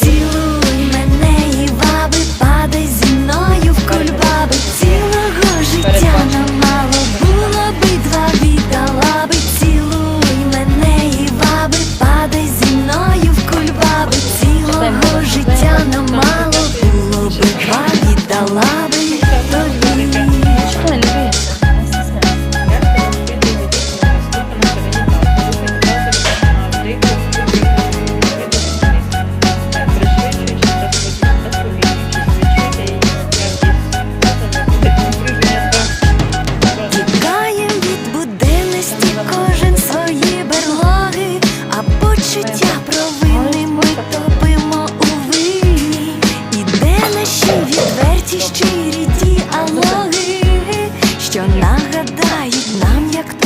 Цілуй мене і падай зі в кульбаби. Цілого життя нам мало було би два віддала би. Цілуй мене і падай зі в кульбаби. Цілого життя нам мало було би два віддала почуття провини ми топимо у вині, і де наші відверті щирі діалоги, що нагадають нам, як то.